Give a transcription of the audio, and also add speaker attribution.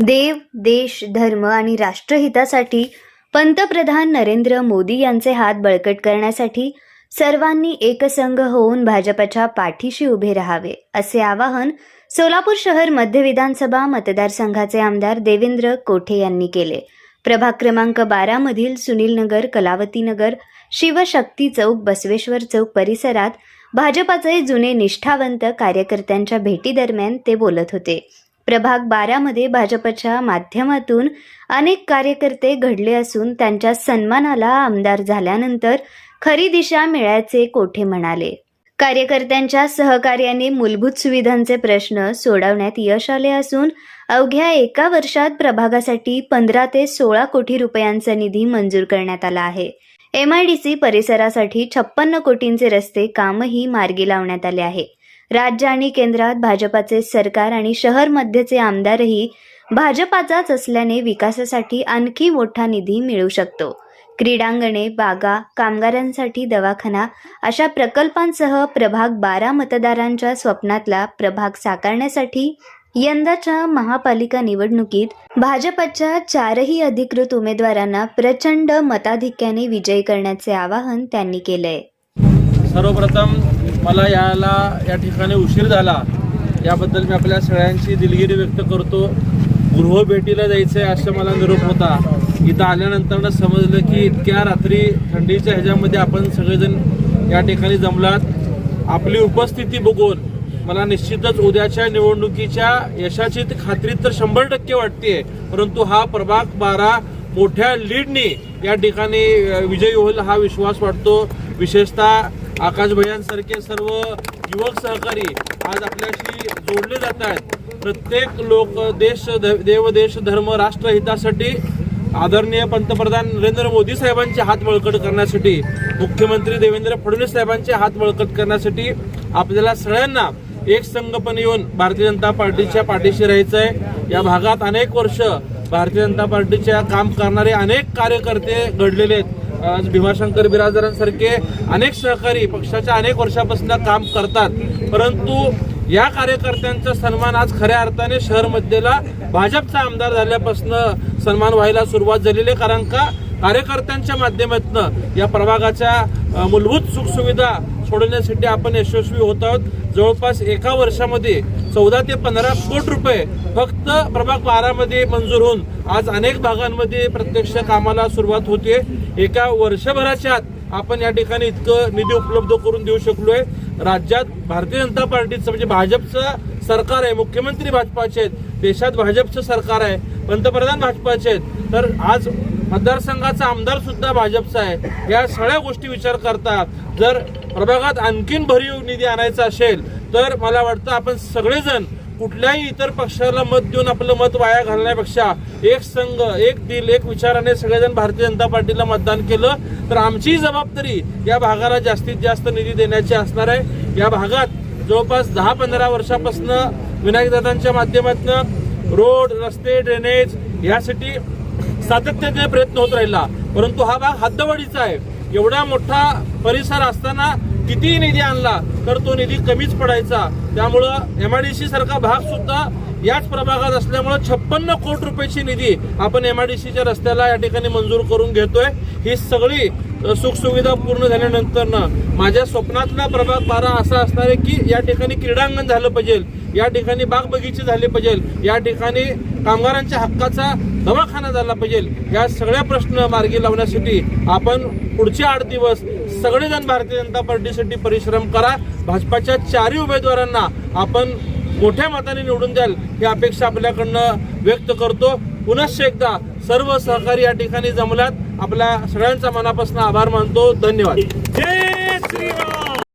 Speaker 1: देव देश धर्म आणि राष्ट्रहितासाठी पंतप्रधान नरेंद्र मोदी यांचे हात बळकट करण्यासाठी सर्वांनी एकसंघ होऊन भाजपच्या पाठीशी उभे राहावे असे आवाहन सोलापूर शहर मध्य विधानसभा मतदारसंघाचे आमदार देवेंद्र कोठे यांनी केले. प्रभाग क्रमांक बारा मधील सुनील नगर कलावती नगर शिवशक्ती चौक बसवेश्वर चौक परिसरात भाजपाचे जुने निष्ठावंत कार्यकर्त्यांच्या भेटीदरम्यान ते बोलत होते. प्रभाग बारामध्ये भाजपच्या माध्यमातून अनेक कार्यकर्ते घडले असून त्यांच्या सन्मानाला आमदार झाल्यानंतर खरी दिशा मिळायचे कोठे म्हणाले? कार्यकर्त्यांच्या सहकार्याने मूलभूत सुविधांचे प्रश्न सोडवण्यात यश आले असून अवघ्या एका वर्षात प्रभागासाठी पंधरा ते सोळा कोटी रुपयांचा निधी मंजूर करण्यात आला आहे. एम आय डी सी परिसरासाठी छप्पन्न कोटींचे रस्ते कामही मार्गी लावण्यात आले आहे. राज्य आणि केंद्रात भाजपाचे सरकार आणि शहरमध्येचे आमदारही भाजपाचाच असल्याने विकासासाठी आणखी मोठा निधी मिळू शकतो. क्रीडांगणे बागा कामगारांसाठी दवाखाना अशा प्रकल्पांसह प्रभाग बारा मतदारांच्या स्वप्नातला प्रभाग साकारण्यासाठी यंदाच्या महापालिका निवडणुकीत भाजपच्या चारही अधिकृत उमेदवारांना प्रचंड मताधिक्याने विजयी करण्याचे आवाहन त्यांनी केलंय.
Speaker 2: सर्वप्रथम मला याला या ठिकाणी उशीर झाला याबद्दल मी आपल्या सगळ्यांची दिलगिरी व्यक्त करतो. गृहभेटीला जायचं आहे असं मला निरोप होता. इथं आल्यानंतर समजलं की इतक्या रात्री थंडीच्या ह्याच्यामध्ये आपण सगळेजण या ठिकाणी जमलात. आपली उपस्थिती बघून मला निश्चितच उद्याच्या निवडणुकीच्या यशाची खात्री तर शंभर टक्के वाटते परंतु हा प्रभाग बारा मोठ्या लीडने या ठिकाणी विजयी होईल हा विश्वास वाटतो. विशेषतः आकाश भैयांसारखे सर्व युवक सहकारी आज आपल्याशी जोडले जात आहेत. प्रत्येक लोक देश ध- देव देश धर्म राष्ट्रहितासाठी आदरणीय पंतप्रधान नरेंद्र मोदी साहेबांचे हात बळकट करण्यासाठी मुख्यमंत्री देवेंद्र फडणवीस साहेबांचे हात बळकट करण्यासाठी आपल्याला सगळ्यांना एक संघपणे येऊन भारतीय जनता पार्टीच्या पाठीशी राहायचं आहे या भागात अनेक वर्ष भारतीय जनता पार्टीच्या काम करणारे अनेक कार्यकर्ते घडलेले आहेत. आज भीमाशंकर बिराजदारांसारखे अनेक सहकारी पक्षाच्या अनेक वर्षापासून काम करतात. परंतु या कार्यकर्त्यांचा सन्मान आज खऱ्या अर्थाने शहर मध्येला भाजपचा आमदार झाल्यापासून सन्मान व्हायला सुरुवात झालेली आहे. कारण का? कार्यकर्त्यांच्या माध्यमातून या प्रभागाच्या मूलभूत सुखसुविधा सोडवण्यासाठी आपण यशस्वी होत आहोत. जवळपास एका वर्षामध्ये चौदा ते पंधरा कोटी रुपये फक्त प्रभाग बारामध्ये मंजूर होऊन आज अनेक भागांमध्ये प्रत्यक्ष कामाला सुरुवात होते एका वर्षभराच्या आत आपण या ठिकाणी इतकं निधी उपलब्ध करून देऊ शकलोय. राज्यात भारतीय जनता पार्टीचं म्हणजे भाजपचं सरकार आहे मुख्यमंत्री भाजपाचे आहेत देशात भाजपचं सरकार आहे पंतप्रधान भाजपाचे आहेत. तर आज मतदारसंघाचा आमदार सुद्धा भाजपचा आहे. या सगळ्या गोष्टी विचार करता जर प्रभागात आणखीन भरीव निधी आणायचा असेल तर मला वाटतं आपण सगळेजण कुठल्याही इतर पक्षाला मत देऊन आपलं मत वाया घालण्यापेक्षा एक संघ एक दिल एक विचाराने सगळेजण भारतीय जनता पार्टीला मतदान केलं तर आमची जबाबदारी या भागाला जास्तीत जास्त निधी देण्याची असणार आहे. या भागात जवळपास दहा पंधरा वर्षापासून विनायकदादांच्या माध्यमातून रोड रस्ते ड्रेनेज यासाठी सातत्याने प्रयत्न होत राहिला. परंतु हा भाग हद्दवाढीचा आहे. एवढा मोठा परिसर असताना कितीही निधी आणला तर तो निधी कमीच पडायचा. त्यामुळं एमआयडीसी सारखा भाग सुद्धा याच प्रभागात असल्यामुळं छप्पन्न कोटी रुपयाची निधी आपण एमआयडीसीच्या रस्त्याला या ठिकाणी मंजूर करून घेतोय. ही सगळी सुखसुविधा पूर्ण झाल्यानंतर माझ्या स्वप्नातला प्रभाग बारा असा असणार आहे की या ठिकाणी क्रीडांगण झालं पाहिजे या ठिकाणी बाग बगीचे झाले पाहिजे या ठिकाणी कामगारांच्या हक्काचा दवाखाना झाला पाहिजे. या सगळ्या प्रश्न मार्गी लावण्यासाठी आपण पुढचे आठ दिवस सगळेजण भारतीय जनता पार्टीसाठी परिश्रम करा. भाजपाच्या चारही उमेदवारांना आपण मोठ्या मताने निवडून द्याल ही अपेक्षा आपल्याकडनं व्यक्त करतो. पुनश्च एकदा सर्व सहकारी या ठिकाणी जमल्यात. आपल्या सगळ्यांचा मनापासून आभार मानतो. धन्यवाद. जय